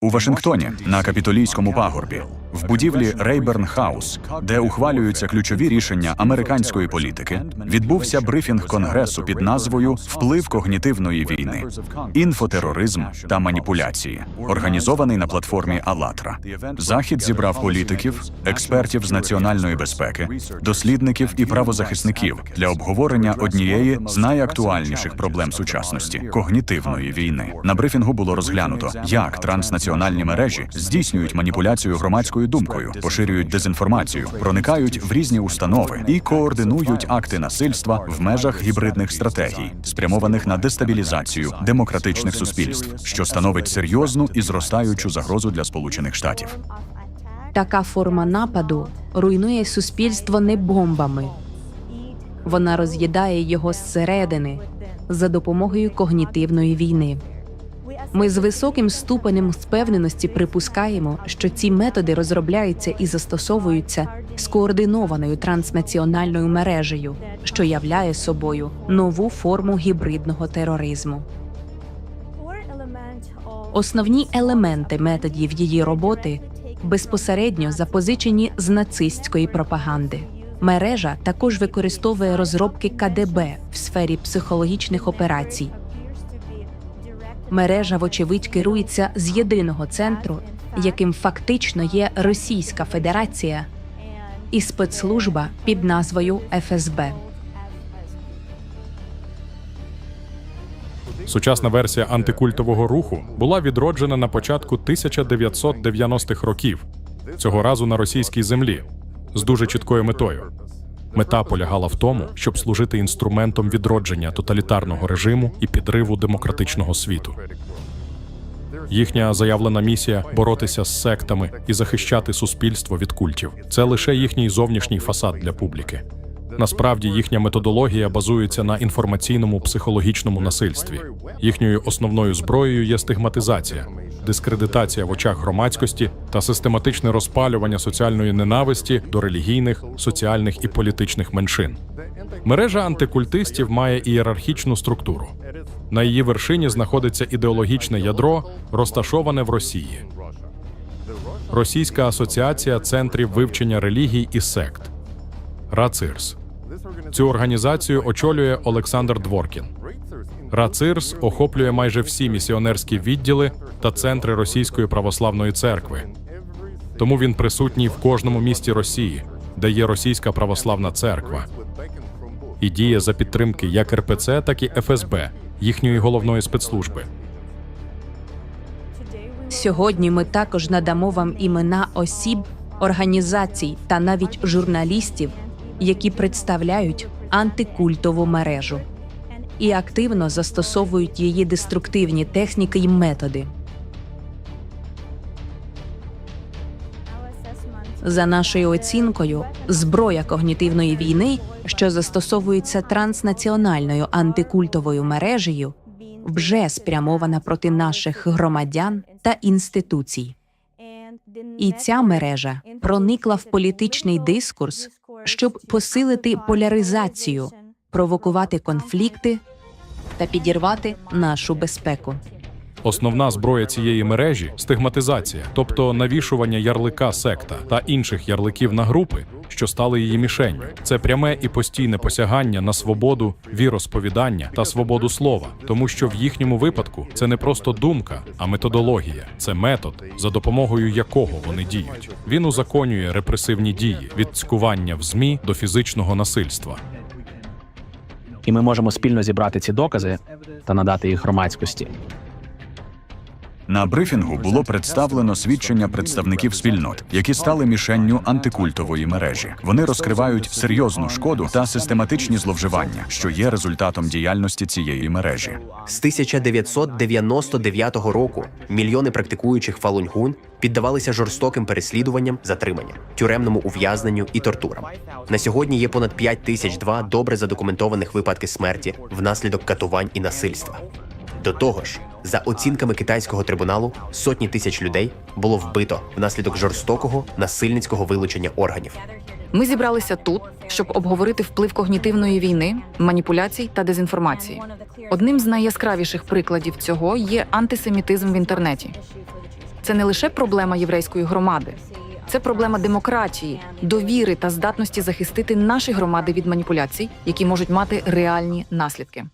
У Вашингтоні на капітолійському пагорбі в будівлі Рейберн Хаус, де ухвалюються ключові рішення американської політики, відбувся брифінг конгресу під назвою Вплив когнітивної війни, інфотероризм та маніпуляції, організований на платформі АЛАТРА. Захід зібрав політиків, експертів з національної безпеки, дослідників і правозахисників для обговорення однієї з найактуальніших проблем сучасності когнітивної війни. На брифінгу було розглянуто, як транснаціональні мережі здійснюють маніпуляцію громадською думкою, поширюють дезінформацію, проникають в різні установи і координують акти насильства в межах гібридних стратегій, спрямованих на дестабілізацію демократичних суспільств, що становить серйозну і зростаючу загрозу для Сполучених Штатів. Така форма нападу руйнує суспільство не бомбами. Вона роз'їдає його зсередини за допомогою когнітивної війни. Ми з високим ступенем впевненості припускаємо, що ці методи розробляються і застосовуються скоординованою транснаціональною мережею, що являє собою нову форму гібридного тероризму. Основні елементи методів її роботи безпосередньо запозичені з нацистської пропаганди. Мережа також використовує розробки КДБ в сфері психологічних операцій. Мережа, вочевидь, керується з єдиного центру, яким фактично є Російська Федерація і спецслужба під назвою ФСБ. Сучасна версія антикультового руху була відроджена на початку 1990-х років, цього разу на російській землі, з дуже чіткою метою. Мета полягала в тому, щоб служити інструментом відродження тоталітарного режиму і підриву демократичного світу. Їхня заявлена місія боротися з сектами і захищати суспільство від культів. Це лише їхній зовнішній фасад для публіки. Насправді їхня методологія базується на інформаційному психологічному насильстві. Їхньою основною зброєю є стигматизація, дискредитація в очах громадськості та систематичне розпалювання соціальної ненависті до релігійних, соціальних і політичних меншин. Мережа антикультистів має ієрархічну структуру. На її вершині знаходиться ідеологічне ядро, розташоване в Росії. Російська асоціація центрів вивчення релігій і сект. РАЦИРС. Цю організацію очолює Олександр Дворкін. РАЦИРС охоплює майже всі місіонерські відділи та центри Російської православної церкви. Тому він присутній в кожному місті Росії, де є Російська православна церква, і діє за підтримки як РПЦ, так і ФСБ, їхньої головної спецслужби. Сьогодні ми також надамо вам імена осіб, організацій та навіть журналістів, які представляють антикультову мережу і активно застосовують її деструктивні техніки й методи. За нашою оцінкою, зброя когнітивної війни, що застосовується транснаціональною антикультовою мережею, вже спрямована проти наших громадян та інституцій. І ця мережа проникла в політичний дискурс, щоб посилити поляризацію, провокувати конфлікти та підірвати нашу безпеку. Основна зброя цієї мережі стигматизація, тобто навішування ярлика секта та інших ярликів на групи, що стали її мішенню. Це пряме і постійне посягання на свободу віросповідання та свободу слова, тому що в їхньому випадку це не просто думка, а методологія. Це метод, за допомогою якого вони діють. Він узаконює репресивні дії від цькування в змі до фізичного насильства. і ми можемо спільно зібрати ці докази та надати їх громадськості. На брифінгу було представлено свідчення представників спільнот, які стали мішенню антикультової мережі. Вони розкривають серйозну шкоду та систематичні зловживання, що є результатом діяльності цієї мережі. З 1999 року мільйони практикуючих фалуньгун піддавалися жорстоким переслідуванням, затриманням, тюремному ув'язненню і тортурам. На сьогодні є понад 5 тисяч два добре задокументованих випадки смерті внаслідок катувань і насильства. До того ж, за оцінками китайського трибуналу, сотні тисяч людей було вбито внаслідок жорстокого насильницького вилучення органів. Ми зібралися тут, щоб обговорити вплив когнітивної війни, маніпуляцій та дезінформації. Одним з найяскравіших прикладів цього є антисемітизм в інтернеті. це не лише проблема єврейської громади, це проблема демократії, довіри та здатності захистити наші громади від маніпуляцій, які можуть мати реальні наслідки.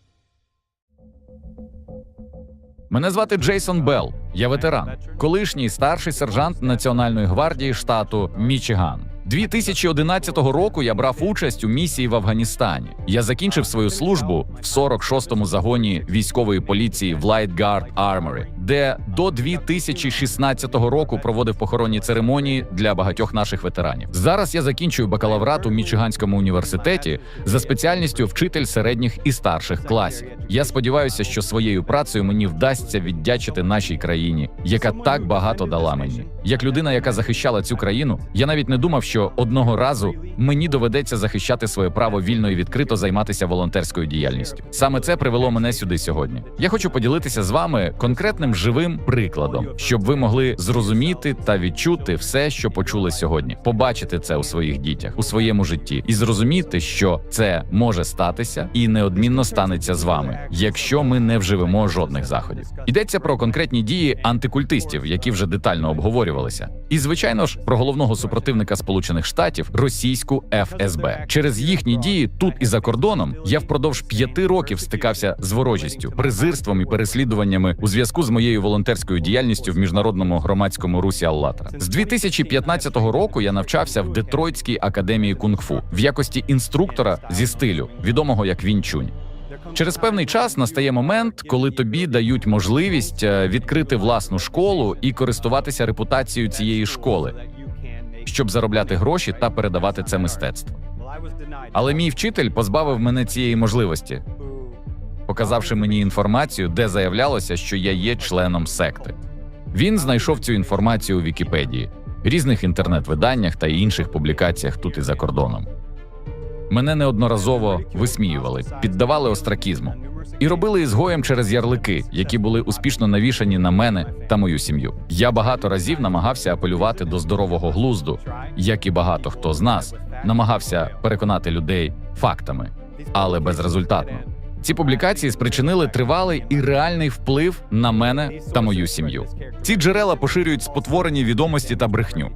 Мене звати Джейсон Белл. Я ветеран, колишній старший сержант Національної гвардії штату Мічиган. 2011 року я брав участь у місії в Афганістані. Я закінчив свою службу в 46-му загоні військової поліції в Light Guard Armory, де до 2016 року проводив похоронні церемонії для багатьох наших ветеранів. Зараз я закінчую бакалаврат у Мічиганському університеті за спеціальністю вчитель середніх і старших класів. Я сподіваюся, що своєю працею мені вдасться віддячити нашій країні, яка так багато дала мені. Як людина, яка захищала цю країну, я навіть не думав, що одного разу мені доведеться захищати своє право вільно і відкрито займатися волонтерською діяльністю. Саме це привело мене сюди сьогодні. Я хочу поділитися з вами конкретним живим прикладом, щоб ви могли зрозуміти та відчути все, що почули сьогодні, побачити це у своїх дітях, у своєму житті, і зрозуміти, що це може статися і неодмінно станеться з вами, якщо ми не вживемо жодних заходів. Йдеться про конкретні дії антикультистів, які вже детально обговорювалися, і звичайно ж про головного супротивника Сполучених Штатів російську ФСБ. Через їхні дії тут і за кордоном я впродовж п'яти років стикався з ворожістю, презирством і переслідуваннями у зв'язку з моєю волонтерською діяльністю в міжнародному громадському русі Аллатра. З 2015 року я навчався в Детройтській академії кунг-фу в якості інструктора зі стилю, відомого як Вінчунь. Через певний час настає момент, коли тобі дають можливість е, відкрити власну школу і користуватися репутацією цієї школи, щоб заробляти гроші та передавати це мистецтво. Але мій вчитель позбавив мене цієї можливості, показавши мені інформацію, де заявлялося, що я є членом секти. Він знайшов цю інформацію у Вікіпедії, різних інтернет-виданнях та інших публікаціях тут і за кордоном. Мене неодноразово висміювали, піддавали остракізму і робили ізгоєм через ярлики, які були успішно навішані на мене та мою сім'ю. Я багато разів намагався апелювати до здорового глузду, як і багато хто з нас намагався переконати людей фактами, але безрезультатно. Ці публікації спричинили тривалий і реальний вплив на мене та мою сім'ю. Ці джерела поширюють спотворені відомості та брехню.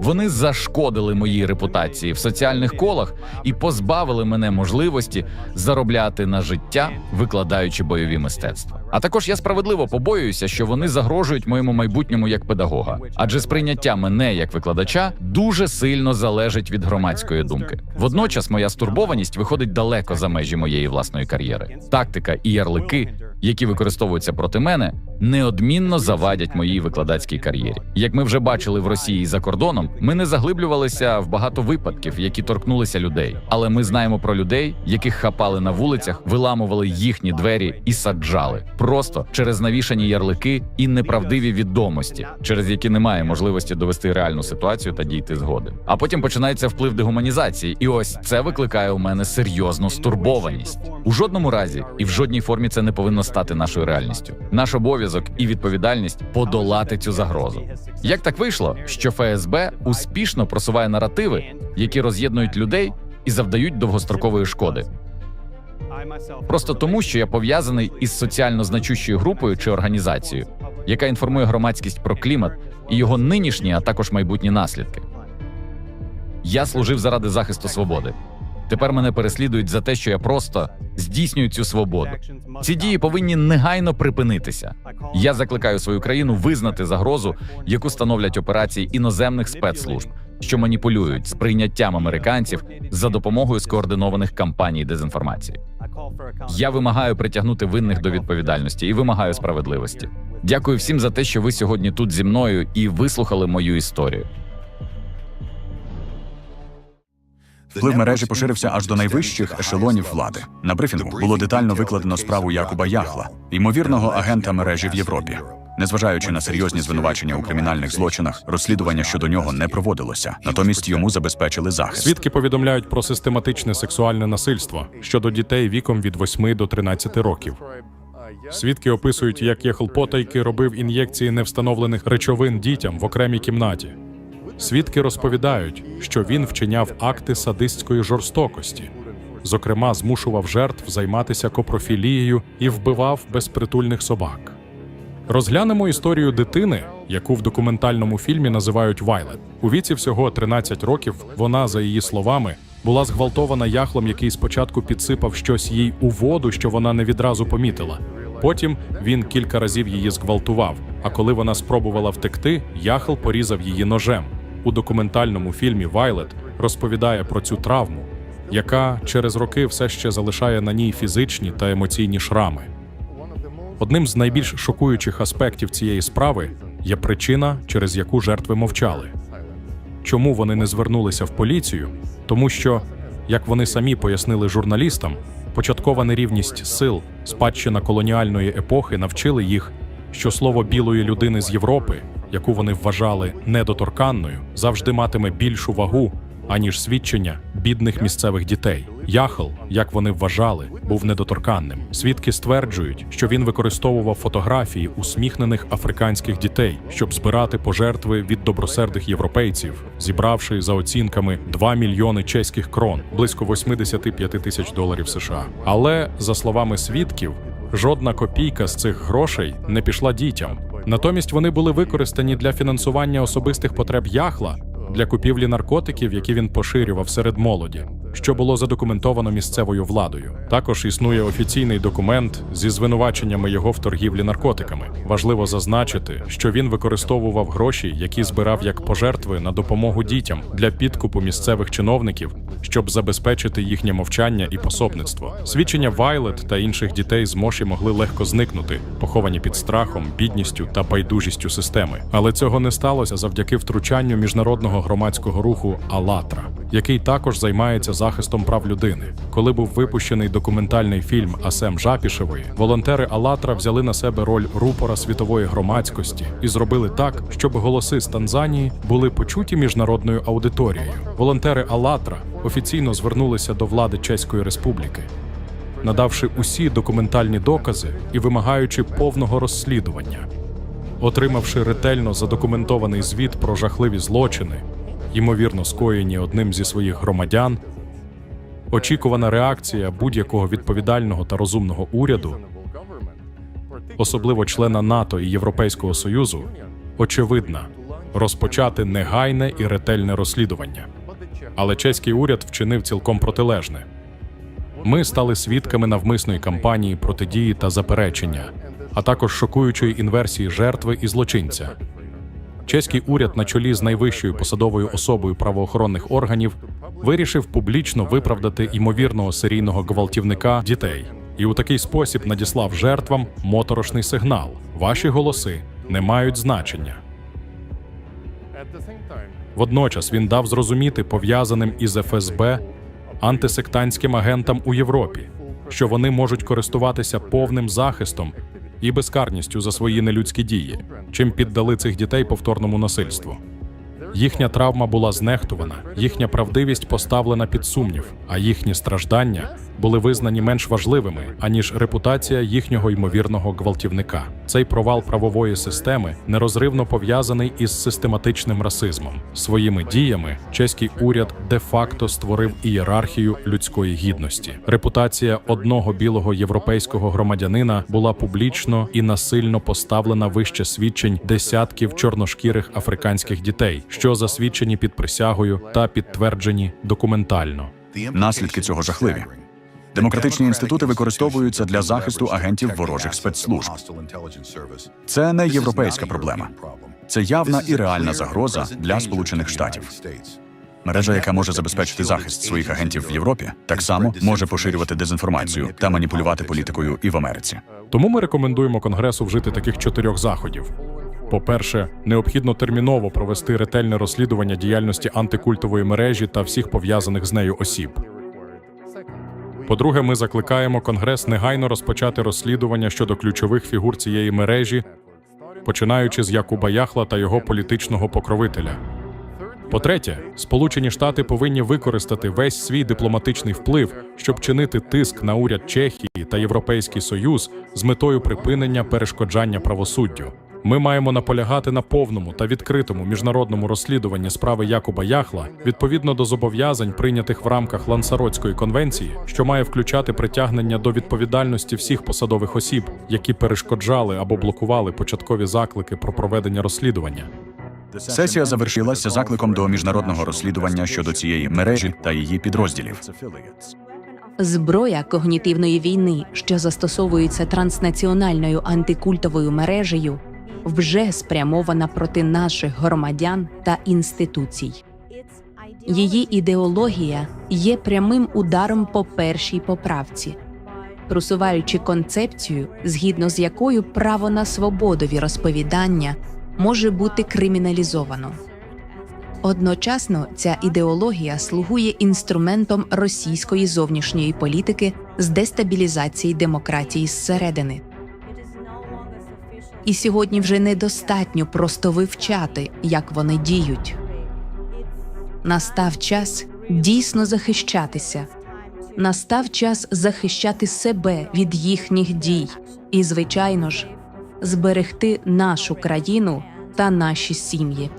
Вони зашкодили моїй репутації в соціальних колах і позбавили мене можливості заробляти на життя, викладаючи бойові мистецтва. А також я справедливо побоююся, що вони загрожують моєму майбутньому як педагога, адже сприйняття мене як викладача дуже сильно залежить від громадської думки. Водночас моя стурбованість виходить далеко за межі моєї власної кар'єри. Тактика і ярлики, які використовуються проти мене, неодмінно завадять моїй викладацькій кар'єрі. Як ми вже бачили в Росії за кордоном, ми не заглиблювалися в багато випадків, які торкнулися людей. Але ми знаємо про людей, яких хапали на вулицях, виламували їхні двері і саджали просто через навішані ярлики і неправдиві відомості, через які немає можливості довести реальну ситуацію та дійти згоди. А потім починається вплив дегуманізації, і ось це викликає у мене серйозну стурбованість. У жодному разі і в жодній формі це не повинно стати нашою реальністю. Наш обов'язок і відповідальність подолати цю загрозу. Як так вийшло, що ФСБ успішно просуває наративи, які роз'єднують людей і завдають довгострокової шкоди? Просто тому, що я пов'язаний із соціально значущою групою чи організацією, яка інформує громадськість про клімат і його нинішні, а також майбутні наслідки. Я служив заради захисту свободи. Тепер мене переслідують за те, що я просто здійснюю цю свободу. Ці дії повинні негайно припинитися. Я закликаю свою країну визнати загрозу, яку становлять операції іноземних спецслужб, що маніпулюють сприйняттям американців за допомогою скоординованих кампаній дезінформації. Я вимагаю притягнути винних до відповідальності і вимагаю справедливості. Дякую всім за те, що ви сьогодні тут зі мною і вислухали мою історію. Вплив мережі поширився аж до найвищих ешелонів влади. На брифінгу було детально викладено справу Якуба Яхла, ймовірного агента мережі в Європі. Незважаючи на серйозні звинувачення у кримінальних злочинах, розслідування щодо нього не проводилося. Натомість йому забезпечили захист. Свідки повідомляють про систематичне сексуальне насильство щодо дітей віком від 8 до 13 років. Свідки описують, як Єхлпотайки робив ін'єкції невстановлених речовин дітям в окремій кімнаті. Свідки розповідають, що він вчиняв акти садистської жорстокості, зокрема, змушував жертв займатися копрофілією і вбивав безпритульних собак. Розглянемо історію дитини, яку в документальному фільмі називають Вайлет. У віці всього 13 років вона, за її словами, була зґвалтована яхлом, який спочатку підсипав щось їй у воду, що вона не відразу помітила. Потім він кілька разів її зґвалтував. А коли вона спробувала втекти, яхл порізав її ножем. У документальному фільмі Вайлет розповідає про цю травму, яка через роки все ще залишає на ній фізичні та емоційні шрами. Одним з найбільш шокуючих аспектів цієї справи є причина, через яку жертви мовчали. Чому вони не звернулися в поліцію? Тому що, як вони самі пояснили журналістам, початкова нерівність сил, спадщина колоніальної епохи навчили їх, що слово білої людини з Європи, яку вони вважали недоторканною, завжди матиме більшу вагу, аніж свідчення бідних місцевих дітей. Яхл, як вони вважали, був недоторканним. Свідки стверджують, що він використовував фотографії усміхнених африканських дітей, щоб збирати пожертви від добросердих європейців, зібравши за оцінками 2 мільйони чеських крон, близько 85 тисяч доларів США. Але за словами свідків, жодна копійка з цих грошей не пішла дітям. Натомість вони були використані для фінансування особистих потреб Яхла для купівлі наркотиків, які він поширював серед молоді, що було задокументовано місцевою владою. Також існує офіційний документ зі звинуваченнями його в торгівлі наркотиками. Важливо зазначити, що він використовував гроші, які збирав як пожертви на допомогу дітям для підкупу місцевих чиновників, щоб забезпечити їхнє мовчання і пособництво. Свідчення Вайлет та інших дітей з Моші могли легко зникнути, поховані під страхом, бідністю та байдужістю системи. Але цього не сталося завдяки втручанню міжнародного громадського руху «АЛЛАТРА», який також займається захистом прав людини. Коли був випущений документальний фільм Асем Жапішевої, волонтери «АЛЛАТРА» взяли на себе роль рупора світової громадськості і зробили так, щоб голоси з Танзанії були почуті міжнародною аудиторією. Волонтери «АЛЛАТРА» офіційно звернулися до влади Чеської Республіки, надавши усі документальні докази і вимагаючи повного розслідування. Отримавши ретельно задокументований звіт про жахливі злочини, ймовірно скоєні одним зі своїх громадян, очікувана реакція будь-якого відповідального та розумного уряду, особливо члена НАТО і Європейського Союзу, очевидна розпочати негайне і ретельне розслідування. Але чеський уряд вчинив цілком протилежне. Ми стали свідками навмисної кампанії протидії та заперечення, а також шокуючої інверсії жертви і злочинця. Чеський уряд на чолі з найвищою посадовою особою правоохоронних органів вирішив публічно виправдати ймовірного серійного гвалтівника дітей і у такий спосіб надіслав жертвам моторошний сигнал: ваші голоси не мають значення. Водночас він дав зрозуміти пов'язаним із ФСБ антисектантським агентам у Європі, що вони можуть користуватися повним захистом і безкарністю за свої нелюдські дії, чим піддали цих дітей повторному насильству. Їхня травма була знехтувана, їхня правдивість поставлена під сумнів, а їхні страждання були визнані менш важливими, аніж репутація їхнього ймовірного гвалтівника. Цей провал правової системи нерозривно пов'язаний із систематичним расизмом. Своїми діями чеський уряд де-факто створив ієрархію людської гідності. Репутація одного білого європейського громадянина була публічно і насильно поставлена вище свідчень десятків чорношкірих африканських дітей, що засвідчені під присягою та підтверджені документально. Наслідки цього жахливі. Демократичні інститути використовуються для захисту агентів ворожих спецслужб. Це не європейська проблема. Це явна і реальна загроза для Сполучених Штатів. Мережа, яка може забезпечити захист своїх агентів в Європі, так само може поширювати дезінформацію та маніпулювати політикою і в Америці. Тому ми рекомендуємо Конгресу вжити таких чотирьох заходів. По-перше, необхідно терміново провести ретельне розслідування діяльності антикультової мережі та всіх пов'язаних з нею осіб. По-друге, ми закликаємо Конгрес негайно розпочати розслідування щодо ключових фігур цієї мережі, починаючи з Якуба Яхла та його політичного покровителя. По-третє, Сполучені Штати повинні використати весь свій дипломатичний вплив, щоб чинити тиск на уряд Чехії та Європейський Союз з метою припинення перешкоджання правосуддю. Ми маємо наполягати на повному та відкритому міжнародному розслідуванні справи Якуба Яхла відповідно до зобов'язань, прийнятих в рамках Лансаротської конвенції, що має включати притягнення до відповідальності всіх посадових осіб, які перешкоджали або блокували початкові заклики про проведення розслідування. Сесія завершилася закликом до міжнародного розслідування щодо цієї мережі та її підрозділів. Зброя когнітивної війни, що застосовується транснаціональною антикультовою мережею, вже спрямована проти наших громадян та інституцій. Її ідеологія є прямим ударом по першій поправці, просуваючи концепцію, згідно з якою право на свободові розповідання може бути криміналізовано. Одночасно ця ідеологія слугує інструментом російської зовнішньої політики з дестабілізації демократії зсередини. І сьогодні вже недостатньо просто вивчати, як вони діють. Настав час дійсно захищатися. Настав час захищати себе від їхніх дій і, звичайно ж, зберегти нашу країну та наші сім'ї.